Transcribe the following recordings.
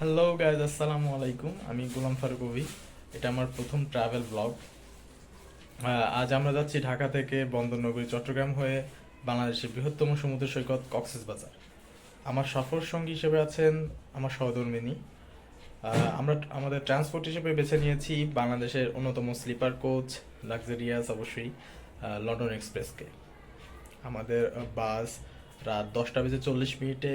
Hello guys আসসালামু আলাইকুম আমি গোলাম ফারুক অভি। এটা আমার প্রথম ট্রাভেল ব্লগ আজ আমরা যাচ্ছি ঢাকা থেকে বন্দরনগরী, চট্টগ্রাম হয়ে বাংলাদেশের বৃহত্তম সমুদ্র সৈকত কক্সবাজার আমার সফর সঙ্গী হিসেবে আছেন আমার সহধর্মিনী। আমরা আমাদের ট্রান্সপোর্ট হিসেবে বেছে নিয়েছি বাংলাদেশের অন্যতম স্লিপার কোচ লাক্সারিয়াস অবশ্যই লন্ডন এক্সপ্রেসকে আমাদের বাস রাত দশটা বেজে চল্লিশ মিনিটে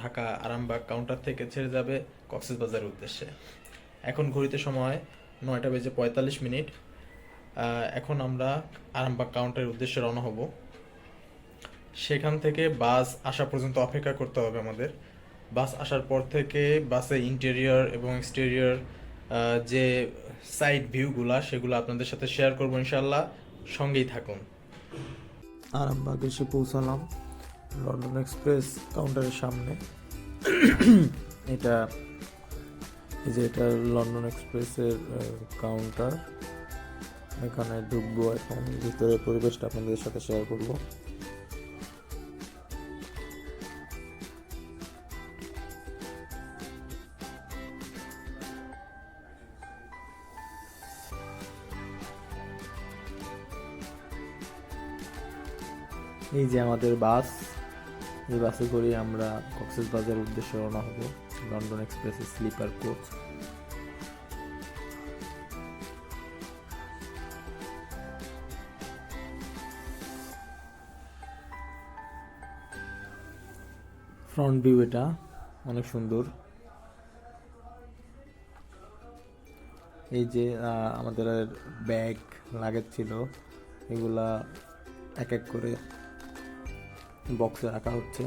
ঢাকা আরামবাগ কাউন্টার থেকে ছেড়ে যাবে কক্সবাজারের উদ্দেশ্যে। এখন ঘড়িতে সময় নয়টা বেজে পঁয়তাল্লিশ মিনিট। এখন আমরা আরামবাগ কাউন্টারের উদ্দেশ্যে রওনা হব। সেখান থেকে বাস আসা পর্যন্ত অপেক্ষা করতে হবে আমাদের। বাস আসার পর থেকে বাসে ইন্টেরিয়র এবং এক্সটেরিয়র যে সাইড ভিউগুলা সেগুলো আপনাদের সাথে শেয়ার করব ইনশাল্লাহ সঙ্গেই থাকুন। আরামবাগ এসে পৌঁছালাম। লন্ডন এক্সপ্রেস কাউন্টারের সামনে। এটা, এই যে এটা লন্ডন এক্সপ্রেসের কাউন্টার এখানে ঢুকবো এখন ভিতরে পরিবেশটা আপনাদের সাথে শেয়ার করব। এই যে আমাদের বাস। এই বাসে করে আমরা কক্সেস বাজার উদ্দেশ্যে রওনা হব, লন্ডন এক্সপ্রেসের স্লিপার কোচ। ফ্রন্ট ভিউ এটা অনেক সুন্দর। এই যে আমাদের ব্যাগ লাগেজ ছিল, এগুলা এক এক করে বক্সে রাখা হচ্ছে।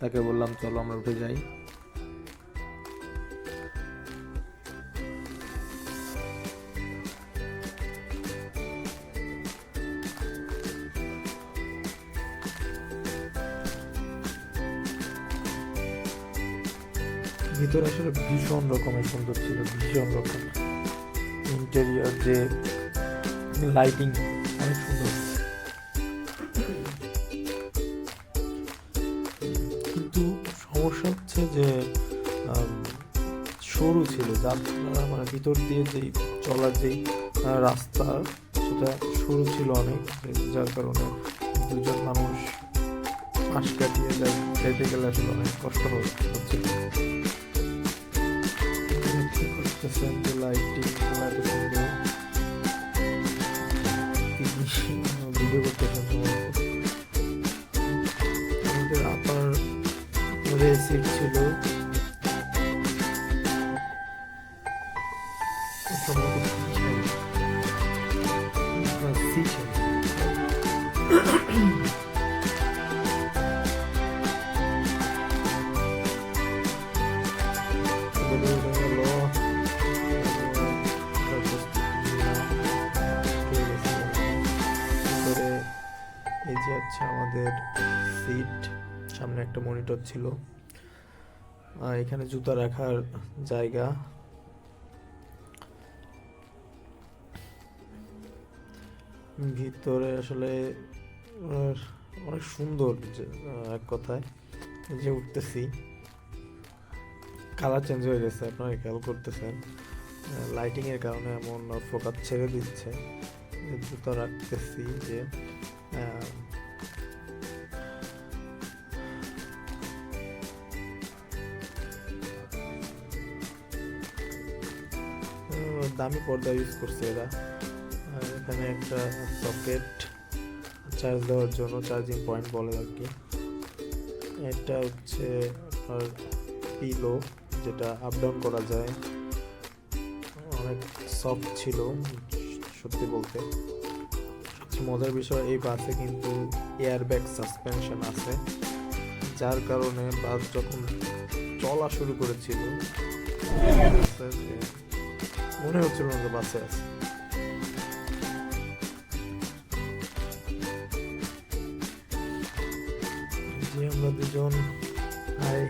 তাকে বললাম, চলো আমরা উঠে যাই। ভিতরে আসলে ভীষণ রকমের সুন্দর ছিল, ভীষণ রকম। ইন্টেরিয়র যে লাইটিং মানে ভিতর দিয়ে যেই চলার যেই রাস্তা সেটা সরু ছিল অনেক যার কারণে দুজন মানুষ পাশ কাটিয়ে যায় যেতে গেলে আসলে অনেক কষ্ট হচ্ছে। দেখতে পাচ্ছেন যে লাইটিং এত সুন্দর ভিডিও করতেছেন আমাদের আপার সিট ছিল। ছিল। এখানে জুতা রাখার জায়গা। ভিতরে আসলে অনেক সুন্দর এক কথায় যে উঠতেছি। কালার চেঞ্জ হয়ে গেছে, আপনারা খেয়াল করতেছেন। লাইটিং এর কারণে এমন ফোকাস ছেড়ে দিচ্ছে। জুতা রাখতেছি যে দামি পর্দা ইউজ করছে এরা আর এখানে একটা সকেট চার্জ দেওয়ার জন্য চার্জিং পয়েন্ট বলে আর কি। এটা হচ্ছে আপনার পিলো যেটা আপ ডাউন করা যায়। অনেক সফট ছিল, সত্যি বলতে। মজার বিষয়, এই বাসে কিন্তু এয়ারব্যাগ সাসপেনশন আছে। যার কারণে বাস যখন চলা শুরু করেছিল মনে হচ্ছিল না যে বাসে আছে হাই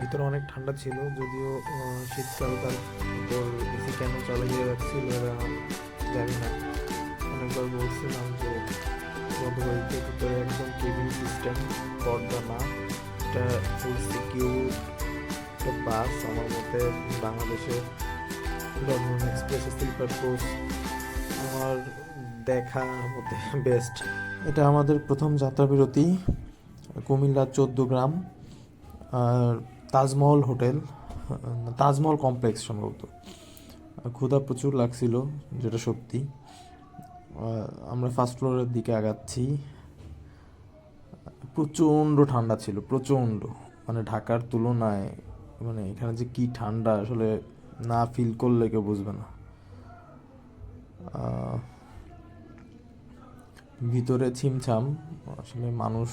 ভিতরে অনেক ঠান্ডা ছিল, যদিও শীতকাল তার উপর এসি কেন চালিয়ে রাখছিল এরা জানি না। অনেকবার বলছিলাম যে গতকালকে ভিতরে একদম কেবিন সিস্টেম, পর্দা না। এটা ফুল সিকিউর একটা বাস আমার মতে বাংলাদেশে লন্ডন এক্সপ্রেস স্লিপার কোচ আমার দেখা মতে বেস্ট এটা আমাদের প্রথম যাত্রা বিরতি, কুমিল্লা চোদ্দ গ্রাম আর তাজমহল হোটেল, তাজমহল কমপ্লেক্স সম্ভবত। ক্ষুধা প্রচুর লাগছিল, যেটা সত্যি। আমরা ফার্স্ট ফ্লোরের দিকে আগাচ্ছি। প্রচণ্ড ঠান্ডা ছিল, প্রচণ্ড। মানে ঢাকার তুলনায় মানে এখানে যে কি ঠান্ডা আসলে না ফিল করলে কেউ বুঝবে না। ভিতরে ছিমছাম, আসলে মানুষ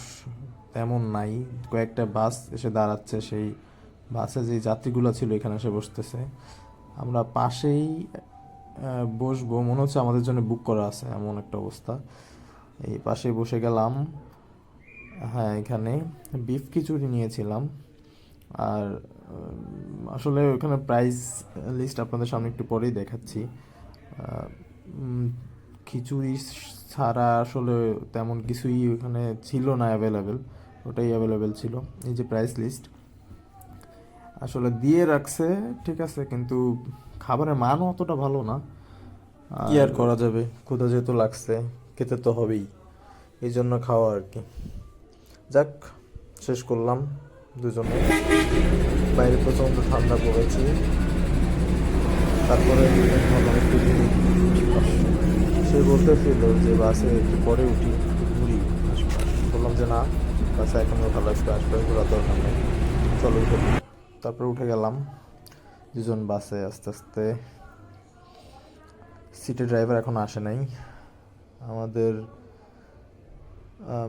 তেমন নাই। কয়েকটা বাস এসে দাঁড়াচ্ছে, সেই বাসে যে যাত্রীগুলো ছিল এখানে এসে বসতেছে। আমরা পাশেই বসবো, মনে হচ্ছে আমাদের জন্য বুক করা আছে, এমন একটা অবস্থা। এই পাশে বসে গেলাম। হ্যাঁ এখানে বিফ খিচুড়ি নিয়েছিলাম। আর আসলে ওখানে প্রাইস লিস্ট আপনাদের সামনে একটু পরেই দেখাচ্ছি। খিচুড়ি ছাড়া আসলে তেমন কিছুই ওখানে ছিল না অ্যাভেলেবেল ওটাই অ্যাভেলেবেল ছিল, এই যে প্রাইস লিস্ট আসলে দিয়ে রাখছে, ঠিক আছে, কিন্তু খাবারের মানও অতটা ভালো না। কি আর করা যাবে? ক্ষুধা যেহেতু লাগছে, খেতে তো হবেই, এই জন্য খাওয়া আর কি। যাক, শেষ করলাম। দুজনে। বাইরে প্রচণ্ড ঠান্ডা পড়েছে। তারপরে একটু। সে বলতেছিল যে, বাসে একটু পরে উঠি, ঘুরি। বললাম যে, না, বাসে এখন ওঠা লাগবে আশপাশ ঘোরার দরকার নেই। চলো উঠে তারপরে উঠে গেলাম। দুজন বাসে আস্তে আস্তে। সিটের ড্রাইভার এখন আসে নাই। আমাদের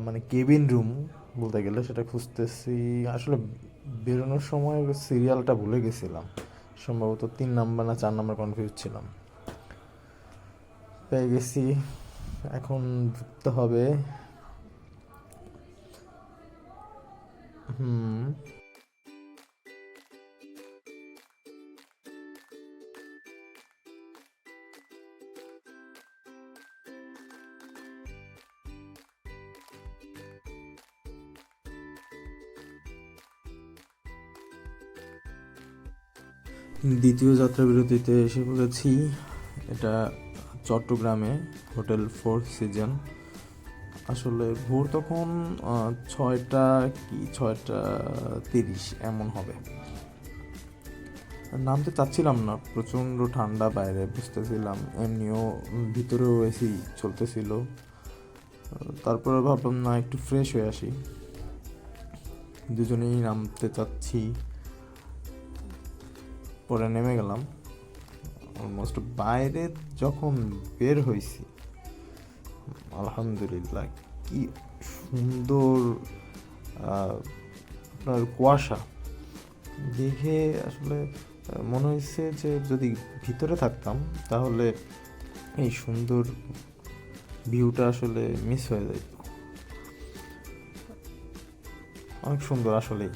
মানে কেবিন রুম বলতে গেলে সেটা খুঁজতেছি। আসলে বেরোনোর সময় সিরিয়ালটা ভুলে গেছিলাম। সম্ভবত তিন নাম্বার না চার নাম্বার কনফিউজ ছিলাম। পেয়ে গেছি। এখন ঢুকতে হবে। হুম। দ্বিতীয় যাত্রা বিরতিতে এসে পড়েছি। এটা চট্টগ্রামে, হোটেল ফোর সিজন। আসলে ভোর তখন ছয়টা কি, ছয়টা তিরিশ, এমন হবে। নামতে চাচ্ছিলাম না, প্রচণ্ড ঠান্ডা বাইরে, বুঝতেছিলাম, এমনিও ভিতরেও এসি চলতেছিল। তারপরে ভাবলাম, না, একটু ফ্রেশ হয়ে আসি। দুজনেই নামতে চাচ্ছি। পরে নেমে গেলাম। অলমোস্ট বাইরে যখন বের হয়েছি আলহামদুলিল্লাহ কি সুন্দর আপনার কুয়াশা। দেখে আসলে মনে হয়েছে যে যদি ভিতরে থাকতাম, তাহলে এই সুন্দর ভিউটা আসলে মিস হয়ে যেত অনেক সুন্দর আসলেই।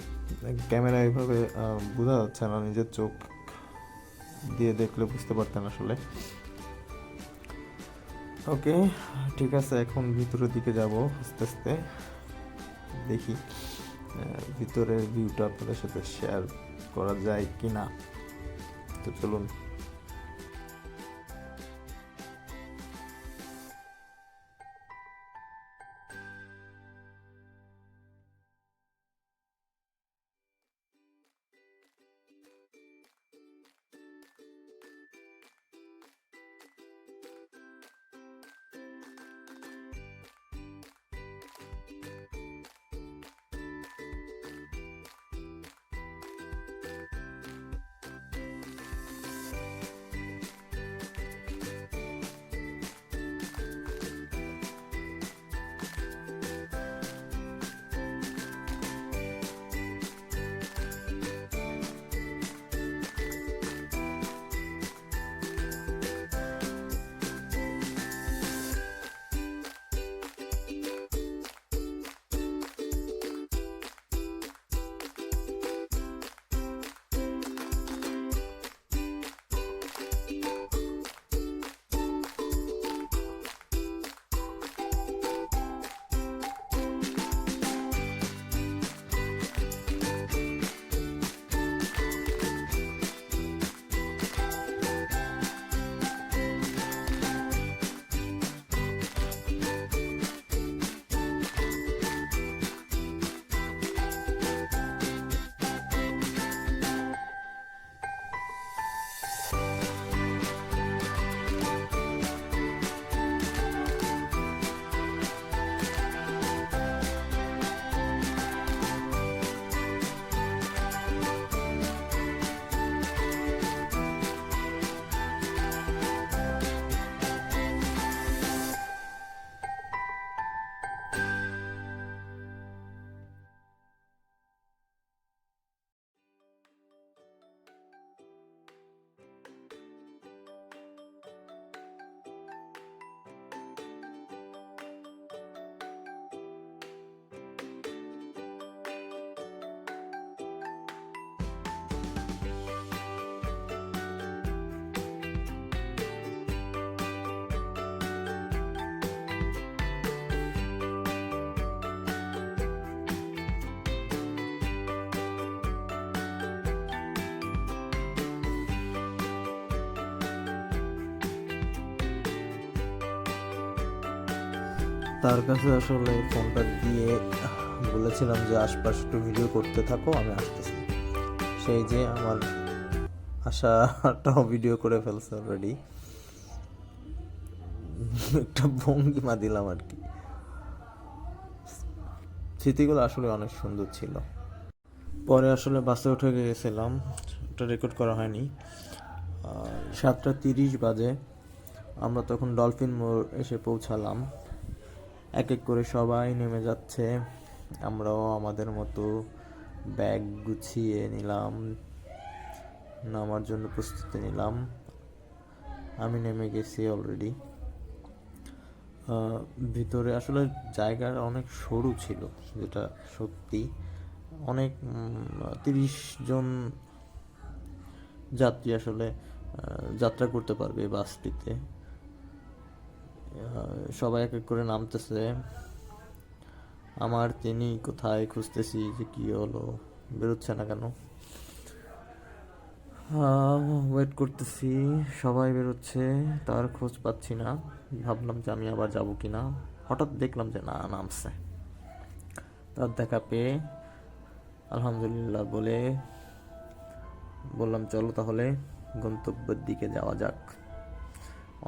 ক্যামেরা এভাবে বোঝা যাচ্ছে না নিজের চোখ। দিয়ে দেখলে বুঝতে পারতেন আসলে। ওকে, ঠিক আছে, এখন ভিতরের দিকে যাব আস্তে আস্তে। দেখি ভিতরের ভিউটা আপনাদের সাথে শেয়ার করা যায় কি না তো চলুন। তার কাছে আসলে ফোনটা দিয়ে বলেছিলাম যে, আশপাশ একটু ভিডিও করতে থাকো, আমি আসতেছি। সেই যে আমার আশাটাও ভিডিও করে ফেলছে অলরেডি একটা ভঙ্গিমা দিলাম আর কি। স্মৃতিগুলো আসলে অনেক সুন্দর ছিল। পরে আসলে বাসে উঠে গিয়েছিলাম ওটা রেকর্ড করা হয়নি। সাতটা তিরিশ বাজে। আমরা তখন ডলফিন মোড় এসে পৌঁছালাম। এক এক করে সবাই নেমে যাচ্ছে। আমরাও আমাদের মতো ব্যাগ গুছিয়ে নিলাম। নামার জন্য প্রস্তুতি নিলাম। আমি নেমে গেছি অলরেডি ভিতরে আসলে জায়গাটা অনেক সরু ছিল, যেটা সত্যি অনেক তিরিশ জন যাত্রী আসলে যাত্রা করতে পারবে বাসটিতে। সবাই এক এক করে নামতেছে। আমার তিনি কোথায় খুঁজতেছি যে কি হলো, বেরোচ্ছে না কেন? ওয়েট করতেছি, সবাই বেরোচ্ছে, তার খোঁজ পাচ্ছি না। ভাবলাম যে আমি আবার যাব কি না। হঠাৎ দেখলাম যে না, নামছে। তার দেখা পেয়ে আলহামদুলিল্লাহ বলে, বললাম, চলো তাহলে গন্তব্যের দিকে যাওয়া যাক।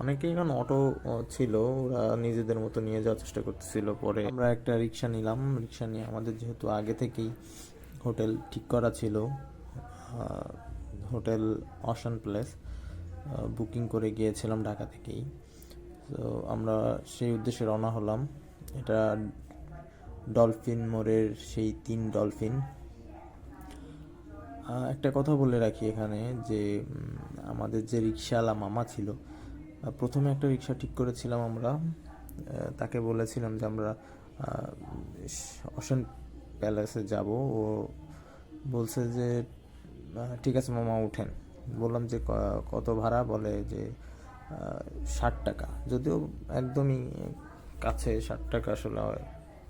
অনেকেই এখন অটো ছিল, ওরা নিজেদের মতো নিয়ে যাওয়ার চেষ্টা করতেছিল। পরে আমরা একটা রিক্সা নিলাম। রিক্সা নিয়ে আমাদের যেহেতু আগে থেকেই হোটেল ঠিক করা ছিল হোটেল অশান প্লেস বুকিং করে গিয়েছিলাম ঢাকা থেকেই। তো আমরা সেই উদ্দেশ্যে রওনা হলাম। এটা ডলফিন মোড়ের সেই তিন ডলফিন। একটা কথা বলে রাখি এখানে যে আমাদের যে রিক্সাওয়ালা মামা ছিল প্রথমে একটা রিক্সা ঠিক করেছিলাম আমরা। তাকে বলেছিলাম যে আমরা অশান প্যালেসে যাব। ও বলছে যে ঠিক আছে মামা, উঠেন। বললাম যে কত ভাড়া? বলে যে ষাট টাকা। যদিও একদমই কাছে, ষাট টাকা আসলে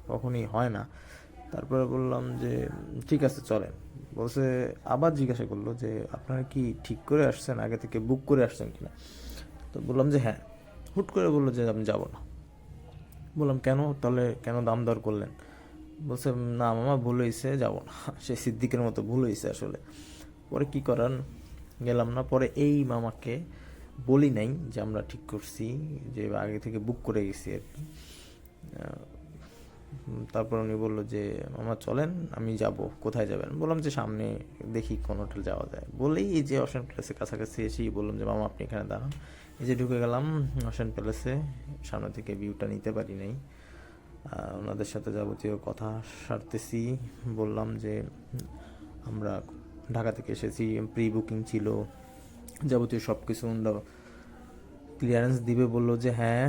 কখনই হয় না। তারপরে বললাম যে, ঠিক আছে, চলেন। বলছে, আবার জিজ্ঞাসা করল যে, আপনারা কি ঠিক করে আসছেন? আগে থেকে বুক করে আসছেন কিনা? তো বললাম যে হ্যাঁ। হুট করে বলল যে আমি যাব না। বললাম, কেন? তাহলে কেন দাম দর করলেন? বলছে, না মামা, ভুল হয়েছে যাব না। সে সিদ্দিকের মতো ভুল হয়েছে আসলে। পরে কি করার? গেলাম না। পরে এই মামাকে বলি নাই যে আমরা ঠিক করছি, যে আগে থেকে বুক করে গেছি আর কি। তারপর উনি বলল যে, মামা, চলেন, আমি যাব। কোথায় যাবেন? বললাম যে, সামনে দেখি কোন হোটেল যাওয়া যায়। বলেই এই যে অশান প্যালেসের কাছাকাছি এসেই বললাম যে, মামা, আপনি এখানে দাঁড়ান। এই যে ঢুকে গেলাম, অশান প্যালেসে সামনে থেকে ভিউটা নিতে পারি নাই। ওনাদের সাথে যাবতীয় কথা সারতেছি। বললাম যে, আমরা ঢাকা থেকে এসেছি প্রি বুকিং ছিল। যাবতীয় সব কিছু ওনারা ক্লিয়ারেন্স দিবে বলল যে হ্যাঁ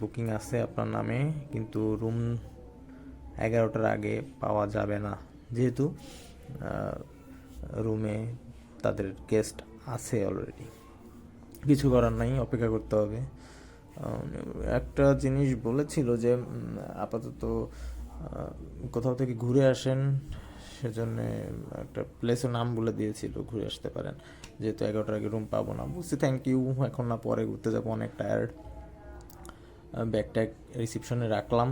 বুকিং আছে আপনার নামে, কিন্তু রুম এগারোটার আগে পাওয়া যাবে না। যেহেতু রুমে তাদের গেস্ট আছে অলরেডি কিছু করার নাই, অপেক্ষা করতে হবে। একটা জিনিস বলেছিল যে আপাতত কোথাও থেকে ঘুরে আসেন, সেজন্য একটা প্লেসের নাম বলে দিয়েছিল, ঘুরে আসতে পারেন। যেহেতু এগারোটার আগে রুম পাবো না, বলছি থ্যাংক ইউ এখন না, পরে ঘুরতে যাব, অনেক টায়ার্ড ব্যাগটা রিসিপশনে রাখলাম,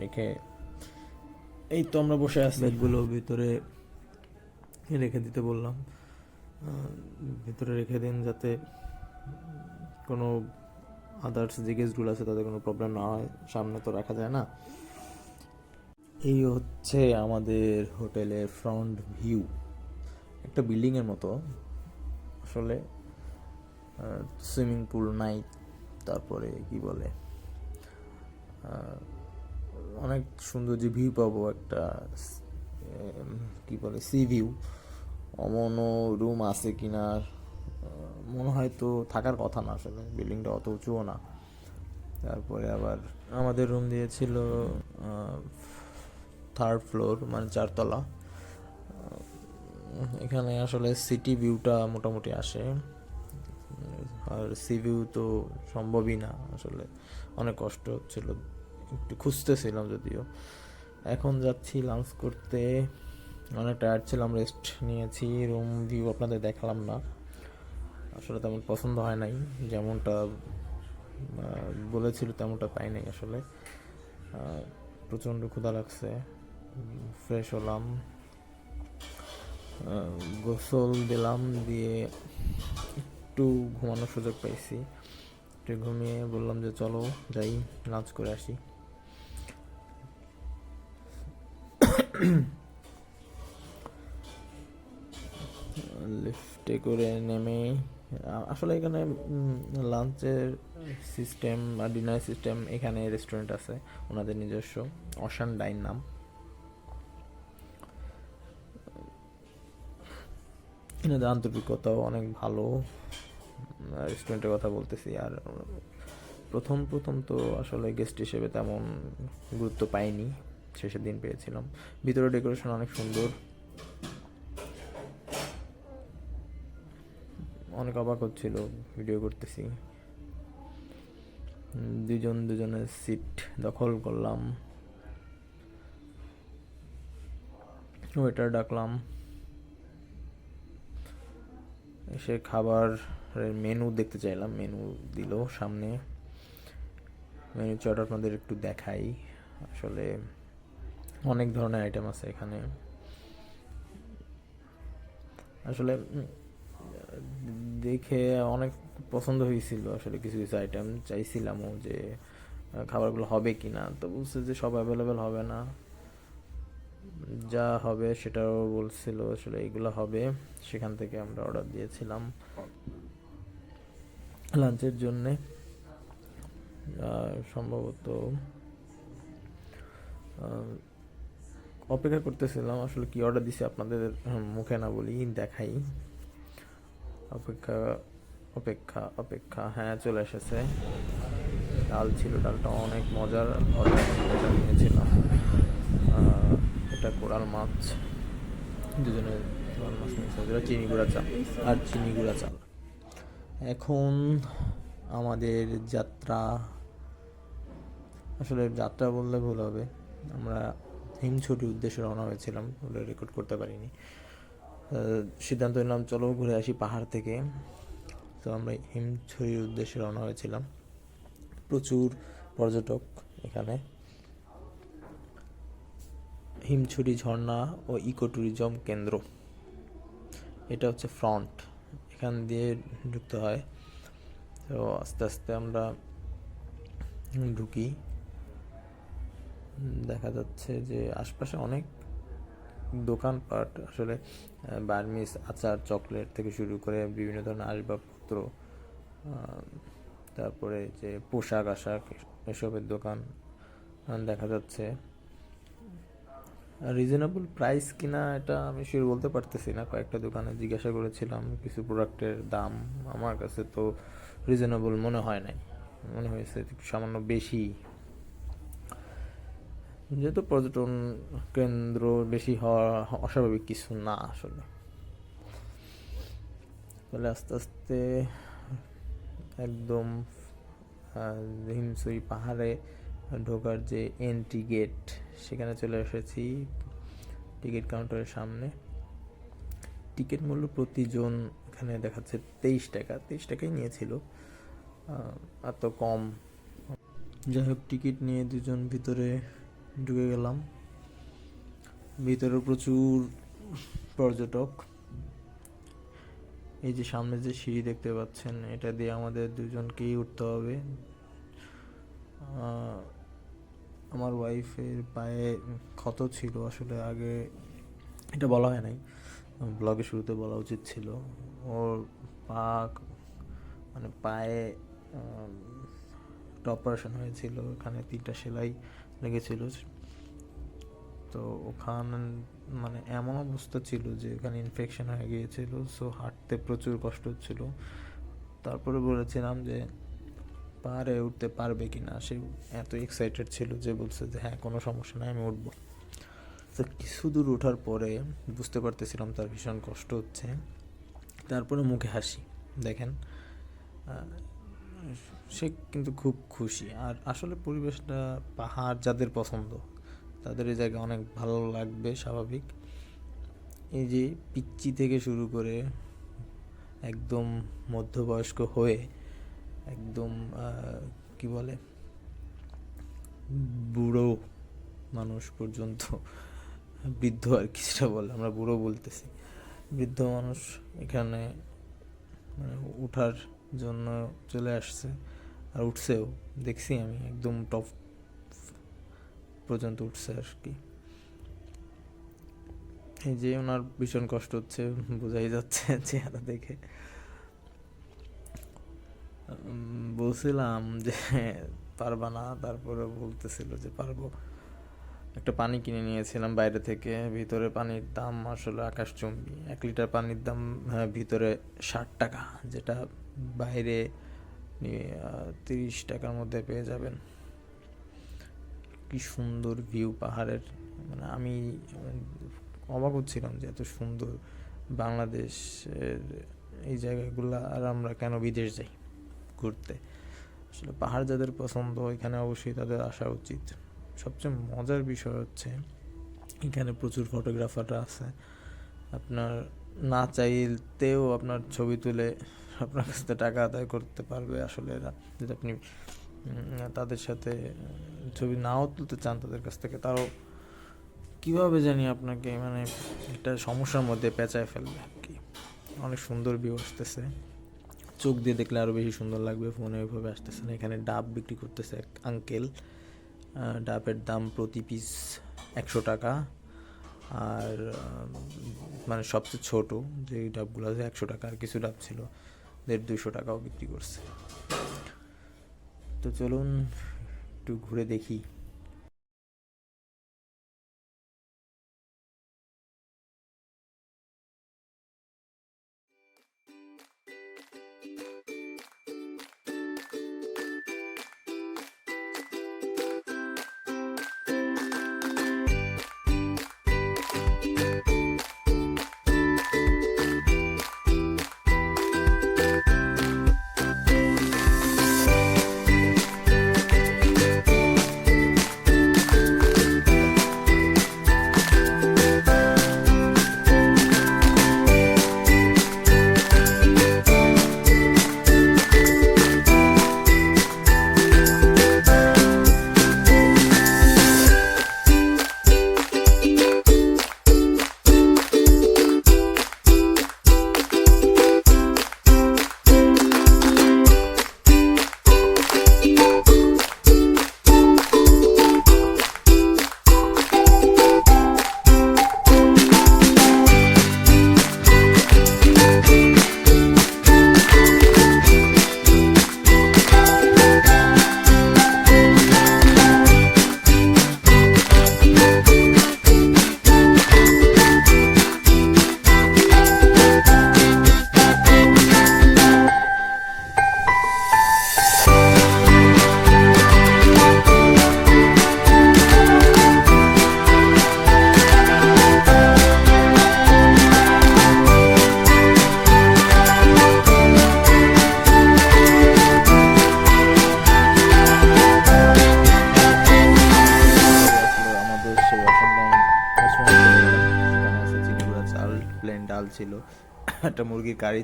রেখে এই তো আমরা বসে আছি। ব্যাগগুলো ভিতরে রেখে দিতে বললাম। ভিতরে রেখে দিন যাতে কোনো আদার্স যে গেস্টগুলো আছে তাদের কোনো প্রবলেম না হয়, সামনে তো রাখা যায় না। এই হচ্ছে আমাদের হোটেলের ফ্রন্ট ভিউ একটা বিল্ডিংয়ের মতো। আসলে সুইমিং পুল নাই তারপরে কি বলে অনেক সুন্দর যে ভিউ পাবো একটা কি বলে সি ভিউ অমন রুম আছে কিনা মনে হয় তো থাকার কথা না আসলে। বিল্ডিংটা অত উঁচুও না। তারপরে আবার আমাদের রুম দিয়েছিল থার্ড ফ্লোর মানে চারতলা। এখানে আসলে সিটি ভিউটা মোটামুটি আসে। আর সি ভিউ তো সম্ভবই না আসলে। অনেক কষ্ট হচ্ছিল। একটু খুঁজতেছিলাম যদিও। এখন যাচ্ছি লাঞ্চ করতে। অনেক টায়ার্ড ছিলাম রেস্ট নিয়েছি। রুম ভিউ আপনাদের দেখালাম না। আসলে তেমন পছন্দ হয় নাই। যেমনটা বলেছিল তেমনটা পাই নাই আসলে। প্রচণ্ড ক্ষুধা লাগছে। ফ্রেশ হলাম। গোসল দিলাম, দিয়ে একটু ঘুমানোর সুযোগ পাইছি। একটু ঘুমিয়ে বললাম যে, চলো যাই, লাঞ্চ করে আসি। লিফটে করে নেমে আসলে এখানে লাঞ্চের সিস্টেম বা ডিনার সিস্টেম এখানে রেস্টুরেন্ট আছে, ওনাদের নিজস্ব। অশান ডাইন নাম। এনাদের আন্তরিকতাও অনেক ভালো। রেস্টুরেন্টের কথা বলতেছি, আর প্রথম প্রথম তো আসলে গেস্ট হিসেবে তেমন গুরুত্ব পাইনি। শেষের দিন পেয়েছিলাম। ভিতরে ডেকোরেশন অনেক সুন্দর। অনেক অবাক হচ্ছিল, ভিডিও করতেছি। দুজন দুজনের সিট দখল করলাম। ওয়েটার ডাকলাম। এসে খাবারের মেনু দেখতে চাইলাম। মেনু দিল সামনে। মেনু চার্ট আপনাদের একটু দেখাই। আসলে অনেক ধরনের আইটেম আছে এখানে। আসলে দেখে অনেক পছন্দ হয়েছিল আসলে কিছু কিছু আইটেম চাইছিলামও যে খাবারগুলো হবে কি না তো বলছে যে সব অ্যাভেলেবেল হবে না। যা হবে সেটাও বলছিল আসলে এগুলো হবে। সেখান থেকে আমরা অর্ডার দিয়েছিলাম লাঞ্চের জন্যে। সম্ভবত অপেক্ষা করতেছিলাম আসলে কি অর্ডার দিছি আপনাদের মুখে না বলি দেখাই। অপেক্ষা অপেক্ষা অপেক্ষা হ্যাঁ চলে এসেছে। ডাল ছিল, ডালটা অনেক মজার। নিয়েছিলাম এটা কোরাল মাছ। দুজনে মাছ চিনি গুঁড়া চাল আর চিনি গুঁড়া চাল। এখন আমাদের যাত্রা, আসলে যাত্রা বললে ভুল হবে। আমরা হিমছুটির উদ্দেশ্যে রওনা হয়েছিলাম ওটা রেকর্ড করতে পারিনি। সিদ্ধান্ত নিলাম, চলো ঘুরে আসি পাহাড় থেকে। তো আমরা হিমছড়ির উদ্দেশ্যে রওনা হয়েছিলাম। প্রচুর পর্যটক এখানে। হিমছড়ি ঝর্ণা ও ইকো ট্যুরিজম কেন্দ্র। এটা হচ্ছে ফ্রন্ট, এখান দিয়ে ঢুকতে হয়। তো আস্তে আস্তে আমরা ঢুকি। দেখা যাচ্ছে যে আশপাশে অনেক দোকানপাট, আসলে বার্মিস আচার, চকলেট থেকে শুরু করে বিভিন্ন ধরনের আসবাবপত্র তারপরে যে পোশাক আশাক এসবের দোকান দেখা যাচ্ছে। রিজনেবল প্রাইস কিনা এটা আমি শুরু বলতে পারতেছি না। কয়েকটা দোকানে জিজ্ঞাসা করেছিলাম কিছু প্রোডাক্টের দাম। আমার কাছে তো রিজনেবল মনে হয় নাই। মনে হয়েছে সামান্য বেশি যেহেতু পর্যটন কেন্দ্র বেশি হওয়া অস্বাভাবিক কিছু না আসলে। তাহলে আস্তে আস্তে একদম হিমসই পাহাড়ে ঢোকার যে এন্ট্রি গেট সেখানে চলে এসেছি টিকিট কাউন্টারের সামনে। টিকিট মূল্য প্রতিজন এখানে দেখাচ্ছে তেইশ টাকা, তেইশ টাকাই নিয়েছিল এত কম। যাই হোক টিকিট নিয়ে দুজন ভিতরে ঢুকে গেলাম। ভিতরে প্রচুর পর্যটক। এই যে সামনে যে সিঁড়ি দেখতে পাচ্ছেন, এটা দিয়ে আমাদের দুজনকেই উঠতে হবে। আমার ওয়াইফের পায়ে ক্ষত ছিল আসলে আগে, এটা বলা হয় নাই। ব্লগে শুরুতে বলা উচিত ছিল। ওর পা মানে পায়ে একটা অপারেশন হয়েছিল, ওখানে তিনটা সেলাই লেগেছিল। তো ওখান মানে এমন অবস্থা ছিল যে ওখানে ইনফেকশন হয়ে গিয়েছিল সো হাঁটতে প্রচুর কষ্ট হচ্ছিল। তারপরে বলেছিলাম যে পাহাড়ে উঠতে পারবে কি না সে এত এক্সাইটেড ছিল যে বলছে যে হ্যাঁ কোনো সমস্যা নাই, আমি উঠবো। তো কিছু দূর ওঠার পরে বুঝতে পারতেছিলাম তার ভীষণ কষ্ট হচ্ছে। তারপরে মুখে হাসি, দেখেন সে কিন্তু খুব খুশি। আর আসলে পরিবেশটা পাহাড় যাদের পছন্দ, তাদের এই জায়গা অনেক ভালো লাগবে, স্বাভাবিক। এই যে পিচ্চি থেকে শুরু করে একদম মধ্যবয়স্ক হয়ে একদম কি বলে, বুড়ো মানুষ পর্যন্ত, বৃদ্ধ আর কিছুটা বলে, আমরা বুড়ো বলতেছি। বৃদ্ধ মানুষ এখানে মানে উঠার জন্য চলে আসছে। আর উঠছেও দেখছি আমি একদম টপ পর্যন্ত উঠছে আর কি। এই যে ওনার ভীষণ কষ্ট হচ্ছে বোঝাই যাচ্ছে চেহারা দেখে। বলছিলাম যে পারবা না তারপরে বলতেছিল যে পারব। একটা পানি কিনে নিয়েছিলাম বাইরে থেকে ভিতরে পানির দাম আসলে আকাশচুম্বী। এক লিটার পানির দাম হ্যাঁ, ভিতরে ষাট টাকা যেটা বাইরে তিরিশ টাকার মধ্যে পেয়ে যাবেন। কি সুন্দর ভিউ পাহাড়ের। মানে আমি অবাক হচ্ছিলাম যে এত সুন্দর বাংলাদেশের এই জায়গাগুলো আর আমরা কেন বিদেশ যাই ঘুরতে। আসলে পাহাড় যাদের পছন্দ, এখানে অবশ্যই তাদের আসা উচিত। সবচেয়ে মজার বিষয় হচ্ছে, এখানে প্রচুর ফটোগ্রাফাররা আছে। আপনার না চাইতেও আপনার ছবি তুলে আপনার কাছ থেকে টাকা আদায় করতে পারবে আসলে এরা। যদি আপনি তাদের সাথে ছবি নাও তুলতে চান তাদের কাছ থেকে তাও কীভাবে জানি আপনাকে মানে একটা সমস্যার মধ্যে পেঁচায় ফেলবে আর কি। অনেক সুন্দর ভিউ আসতেছে। চোখ দিয়ে দেখলে আরও বেশি সুন্দর লাগবে, ফোনে ওইভাবে আসতেছে না। এখানে ডাব বিক্রি করতেছে এক আঙ্কেল ডাবের দাম প্রতি পিস একশো টাকা। আর মানে সবচেয়ে ছোট যে ডাবগুলো আছে একশো টাকা, আর কিছু ডাব ছিল। দেড় দুশো টাকাও বিক্রি করছে। তো চলুন একটু ঘুরে দেখি।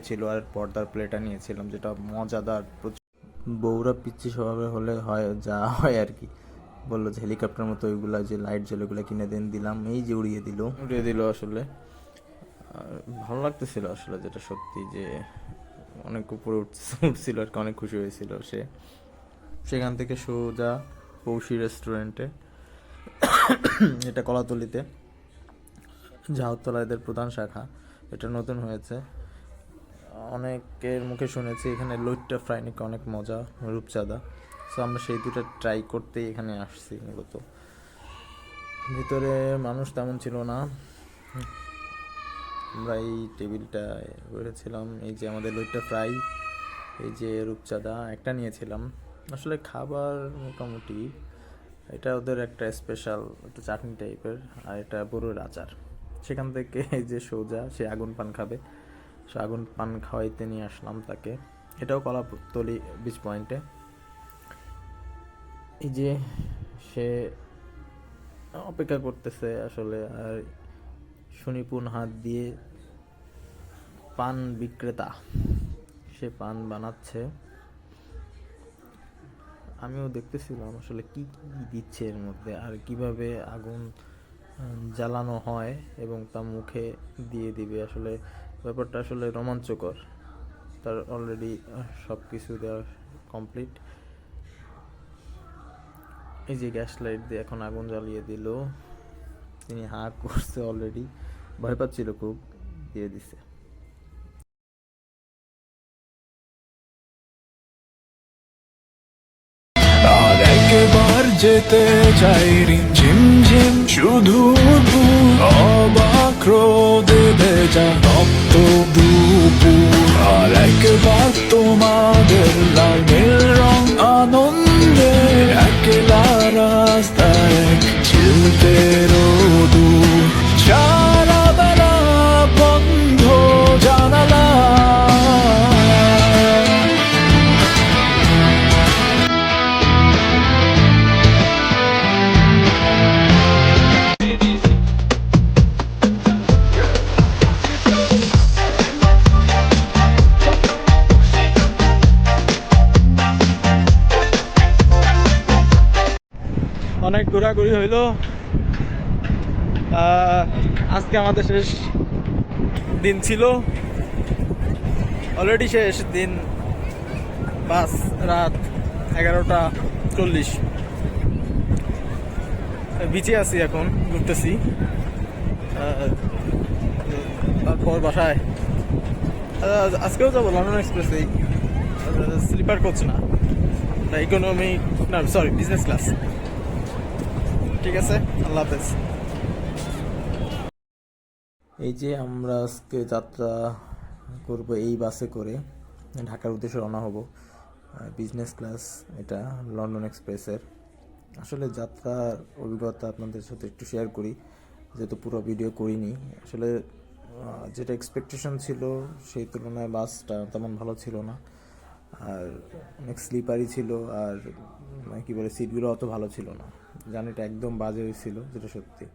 ছিল আর পর্দার প্লেটটা নিয়েছিলাম, যেটা মজাদার বউরা পিচ্ছি স্বভাবের হলে হয়, যা হয় আর কি। বলল যে হেলিকপ্টার মতো ওইগুলা যে লাইট জ্বলে ওগুলো কিনে দেন, দিলাম, এই যে উড়িয়ে দিল। উড়িয়ে দিল আসলে। আর ভালো লাগতেছিল আসলে যেটা সত্যি যে অনেক উপরে উঠছে, উঠছিল আর কি, অনেক খুশি হয়েছিল সে। সেখান থেকে সোজা পৌষি রেস্টুরেন্টে এটা কলাতলিতে ঝাউতলা এদের প্রধান শাখা, এটা নতুন হয়েছে। অনেকের মুখে শুনেছি এখানে লইট্টা ফ্রাই নাকি অনেক মজা, রূপচাঁদা। সো আমরা সেই দুটো ট্রাই করতেই এখানে আসছি মূলত। ভিতরে মানুষ তেমন ছিল না। আমরা এই টেবিলটা বেড়েছিলাম এই যে আমাদের লইট্টা ফ্রাই, এই যে রূপচাঁদা, একটা নিয়েছিলাম। আসলে খাবার মোটামুটি, এটা ওদের একটা স্পেশাল একটা চাটনি টাইপের আর এটা বড়োর আচার। সেখান থেকে এই যে সোজা সে আগুন পান খাবে। সে আগুন পান খাওয়াইতে নিয়ে আসলাম তাকে। এটাও কলাতলি বিচ পয়েন্টে এই যে সে অপেক্ষা করতেছে আসলে আর সুনিপুণ হাত দিয়ে পান বিক্রেতা। সে পান বানাচ্ছে। আমিও দেখতেছিলাম আসলে কি কি দিচ্ছে এর মধ্যে আর কীভাবে আগুন জ্বালানো হয় এবং তা মুখে দিয়ে দিবে। আসলে ব্যাপারটা আসলে রোমাঞ্চকর। তার অলরেডি সব কিছু দেওয়া কমপ্লিট এই যে গ্যাস লাইট দিয়ে এখন আগুন জ্বালিয়ে দিল। তিনি হা করছে অলরেডি ভয় পাচ্ছিল খুব, দিয়ে দিছে। যেতে চাই রিম ঝিম ঝিম, শুধু অবাক রোদে ভেজা দিন ছিল। অলরেডি শেষ দিন বাস রাত এগারোটা চল্লিশ। বিচে আছি এখন, ঘুরতেছি। তারপর বাসায়। আজকেও যাব লন্ডন এক্সপ্রেসেই স্লিপার কোচ না। ইকোনমি না সরি বিজনেস ক্লাস ঠিক আছে? আল্লাহ হাফেজ। যে আমরা আজকে যাত্রা করব এই বাসে করে ঢাকার উদ্দেশ্যে রওনা হব বিজনেস ক্লাস এটা লন্ডন এক্সপ্রেসের আসলে যাত্রার অভিজ্ঞতা আপনাদের সাথে একটু শেয়ার করি যেহেতু পুরো ভিডিও করিনি। আসলে যেটা এক্সপেকটেশন ছিল সেই তুলনায় বাসটা তেমন ভালো ছিল না। আর অনেক স্লিপারই ছিল আর উম, কি বলে সিটগুলো অত ভালো ছিল না। জার্নিটা একদম বাজে হয়েছিল যেটা সত্যি।